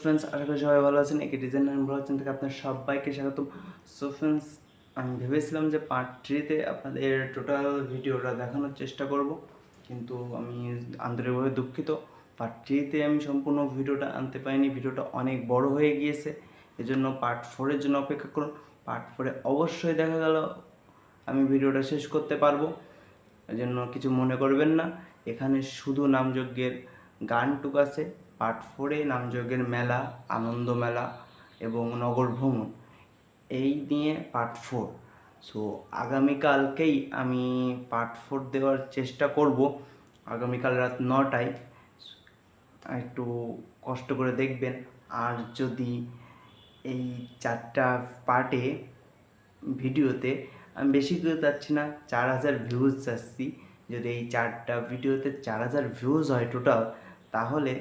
Friends আশা করি সবাই ভালো আছেন। একে ডিজাইন অ্যান্ড ব্লগচেন থেকে আপনার সবাইকে স্বাগতম। সো ফ্রেন্ডস আমি ভেবেছিলাম যে পার্ট থ্রিতে আপনাদের টোটাল ভিডিওটা দেখানোর চেষ্টা করব। কিন্তু আমি আন্তরিকভাবে দুঃখিত। পার্ট থ্রিতে আমি সম্পূর্ণ ভিডিওটা আনতে পারিনি। ভিডিওটা অনেক বড় হয়ে গিয়েছে। এজন্য পার্ট ফোরের জন্য অপেক্ষা করুন। পার্ট ফোরে অবশ্যই দেখা গেল। আমি ভিডিওটা শেষ করতে পারব। এজন্য কিছু মনে করবেন না। এখানে শুধু নামযজ্ঞের গানটুক আছে। পার্ট ফোরে নামযজ্ঞের মেলা আনন্দ মেলা এবং নগর ভ্রমণ। এই নিয়ে পার্ট ফোর। সো আগামীকালকেই আমি পার্ট ফোর দেওয়ার চেষ্টা করব। আগামীকাল রাত নটায়। একটু কষ্ট করে দেখবেন। আর যদি এই চারটা পার্টে ভিডিওতে আমি বেশি করে চাচ্ছি না, চার হাজার ভিউজ চাচ্ছি যদি এই চারটা ভিডিওতে চার হাজার ভিউজ হয় টোটাল তাহলে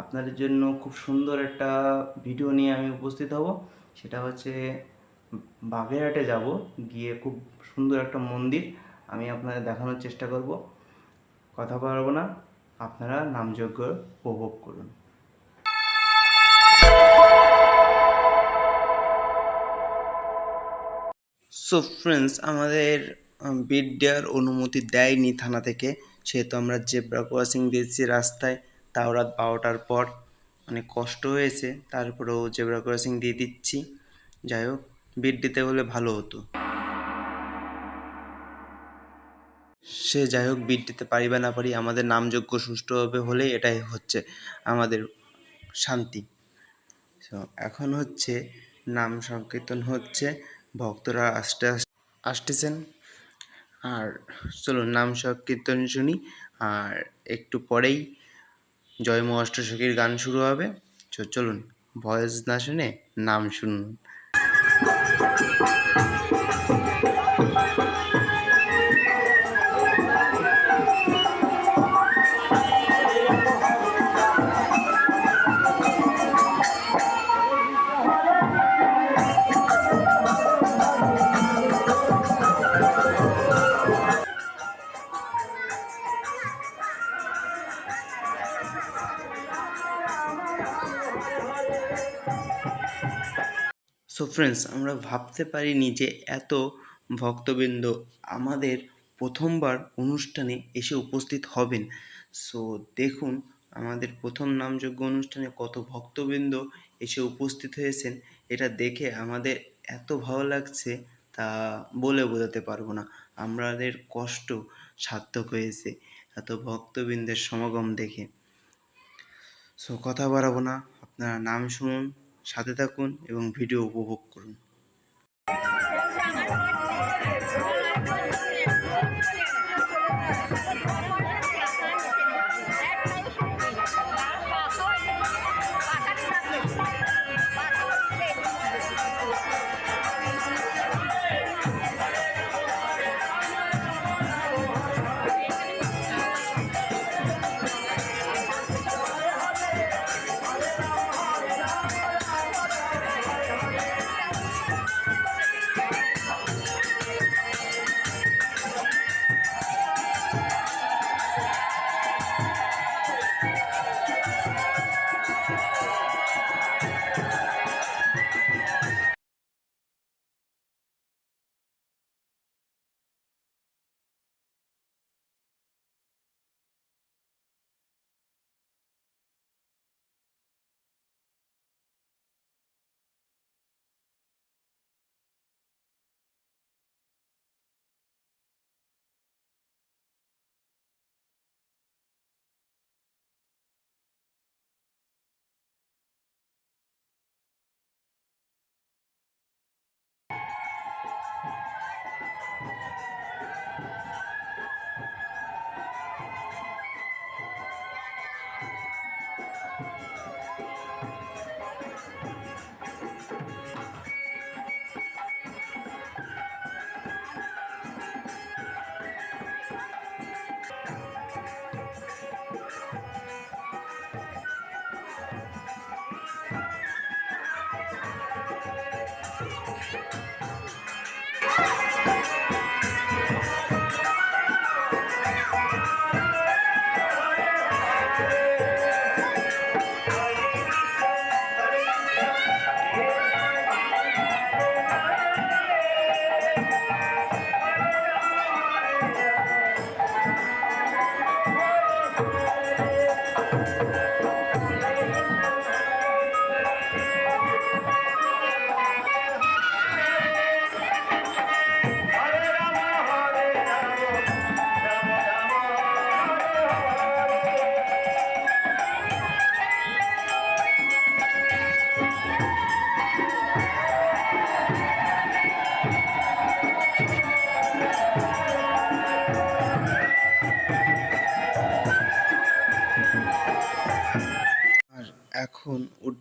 আপনাদের জন্য খুব সুন্দর একটা ভিডিও নিয়ে আমি উপস্থিত হব। সেটা হচ্ছে বাগেরহাটে যাব, গিয়ে খুব সুন্দর একটা মন্দির আমি আপনাদের দেখানোর চেষ্টা করব। কথা বলব না, আপনারা নামযজ্ঞ উপভোগ করুন। সো ফ্রেন্ডস আমাদের বিড দেওয়ার অনুমতি দেয়নি থানা থেকে, সেহেতু আমরা জেব্রা ক্রসিং দিয়েছি রাস্তায়। তাও রাত বারোটার পর অনেক কষ্ট হয়েছে, তারপরেও জেব্রা ক্রসিং দিয়ে দিচ্ছি। যাই হোক বিট দিতে হলে ভালো হতো। সে যাই হোক বিট দিতে পারি বা না পারি, আমাদের নামযোগ্য সুষ্ঠুভাবে হলে এটাই হচ্ছে আমাদের শান্তি। এখন হচ্ছে, নাম সংকীর্তন হচ্ছে, ভক্তরা আসতে আসতেছেন। আর চলুন, নাম সংকীর্তন শুনি, আর একটু পরেই জয় মা অষ্টসখীর গান শুরু হবে। চলুন ভয়েস না শুনে নাম শুনুন। ফ্রেন্ডস আমরা ভাবতে পারিনি যে এত ভক্তবৃন্দ আমাদের প্রথমবার অনুষ্ঠানে এসে উপস্থিত হবেন। সো দেখুন, আমাদের প্রথম নামযোগ্য অনুষ্ঠানে কত ভক্তবৃন্দ এসে উপস্থিত হয়েছেন, এটা দেখে আমাদের এত ভালো লাগছে তা বলে বোঝাতে পারব না। আমাদের কষ্ট সার্থক হয়েছে এত ভক্তবৃন্দের সমাগম দেখে। সো কথা বাড়াবো না, আপনারা নাম শুনুন। সাথে থাকুন এবং ভিডিও উপভোগ করুন।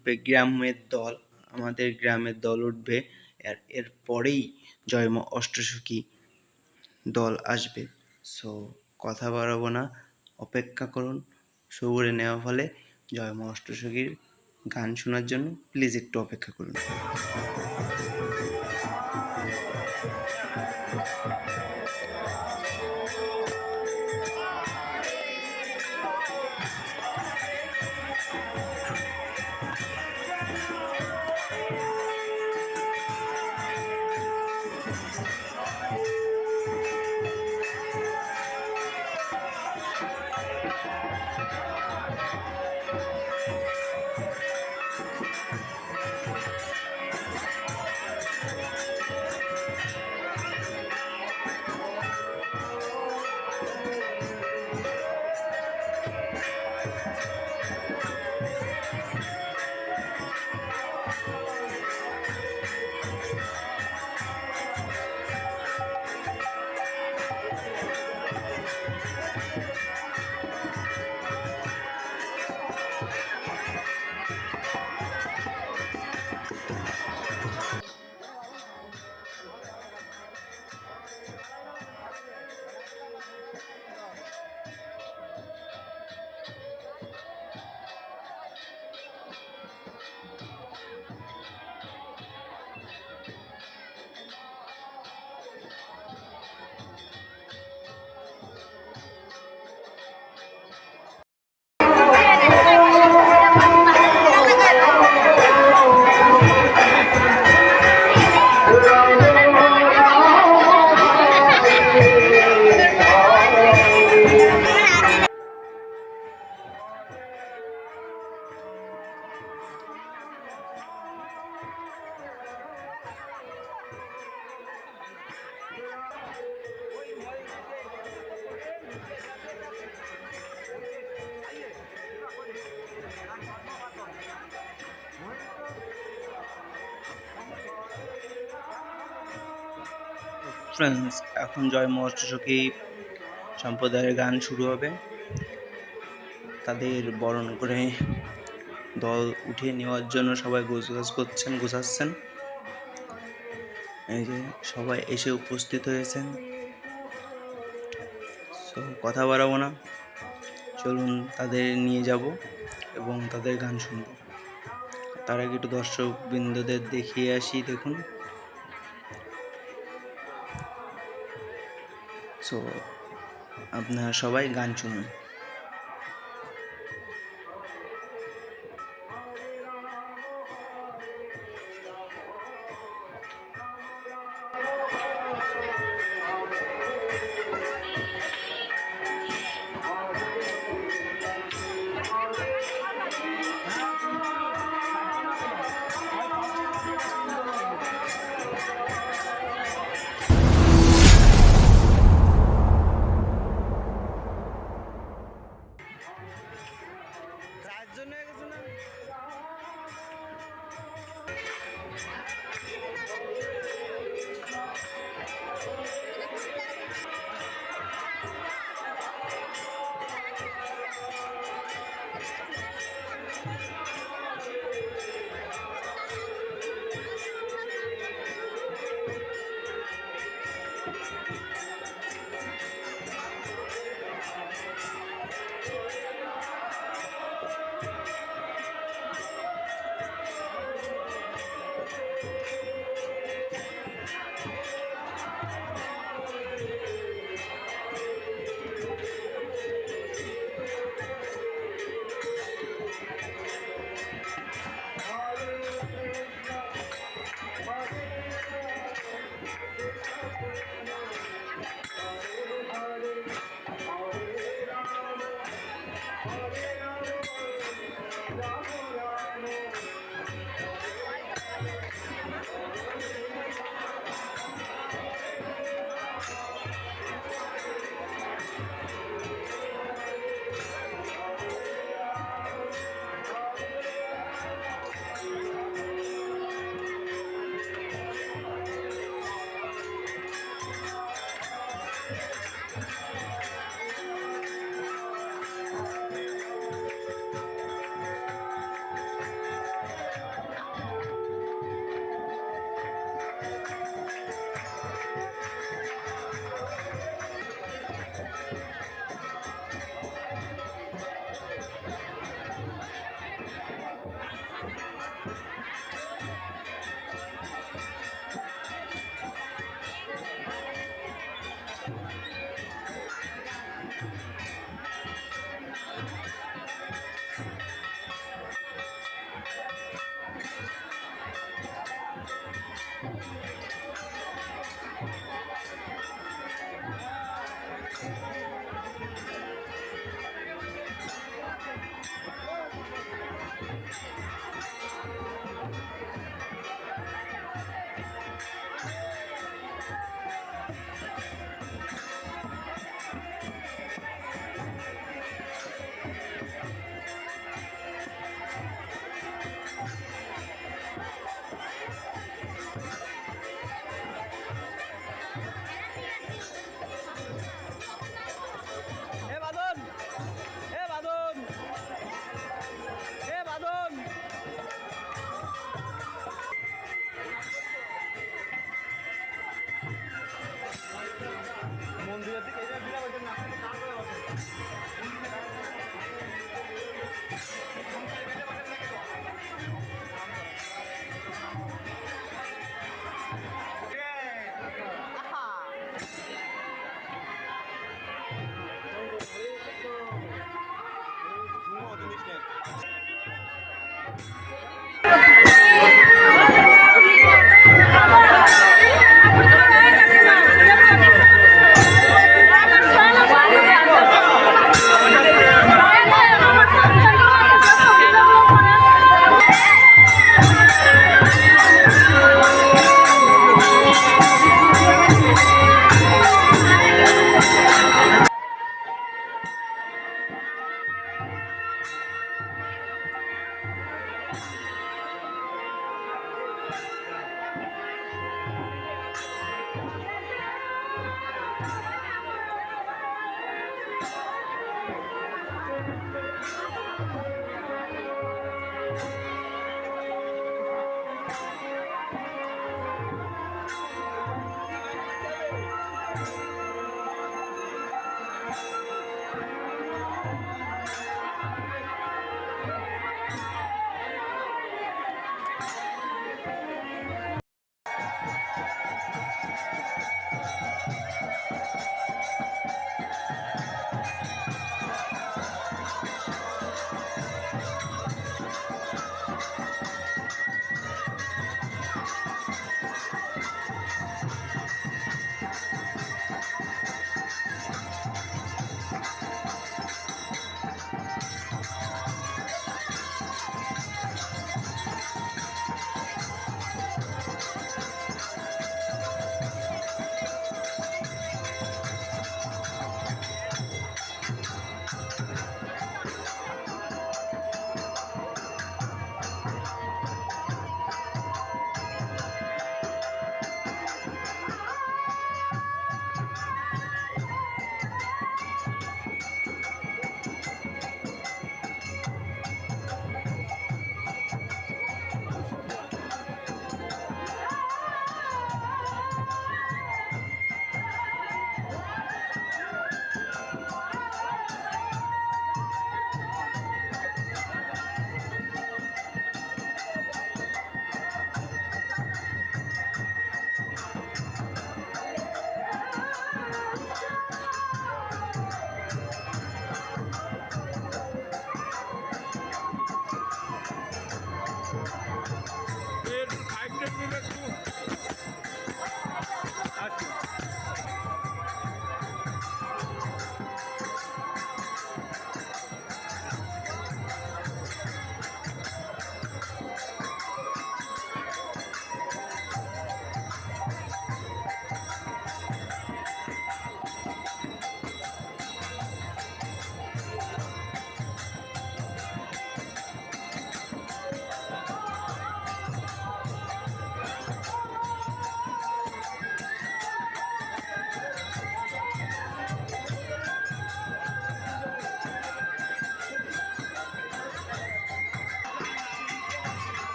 উঠবে গ্রামের দল, আমাদের গ্রামের দল উঠবে। আর এর পরেই জয়ম অষ্টসখী দল আসবে। সো, কথা বাড়াবো না, অপেক্ষা করুন। সবুরে নেওয়া ফলে জয়ম অষ্টসখীর গান শোনার জন্য প্লিজ একটু অপেক্ষা করুন। ফ্রেন্ডস এখন জয় মহোৎসবী সম্প্রদায়ের গান শুরু হবে। তাদের বরণ করে দল উঠিয়ে নেওয়ার জন্য সবাই গোছগাছ করছেন, গোছাচ্ছেন। এই যে সবাই এসে উপস্থিত হয়েছেন। সো কথা বাড়াবো না। চলুন তাদের নিয়ে যাব এবং তাদের গান শুনব। তার আগে একটু দর্শক বৃন্দদের দেখিয়ে আসি, দেখুন। সো আপনারা সবাই গান শুনুন। Thanks.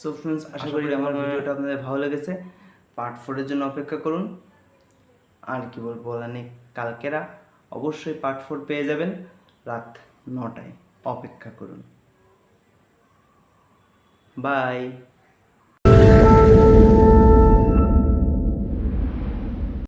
সো ফ্রেন্ডস আশা করি আমার ভিডিওটা আপনাদের ভালো লেগেছে। পার্ট ফোরের জন্য অপেক্ষা করুন। আর কি বলব বলা নেই কালকেরা। অবশ্যই পার্ট ফোর পেয়ে যাবেন। রাত নটায় অপেক্ষা করুন। বাই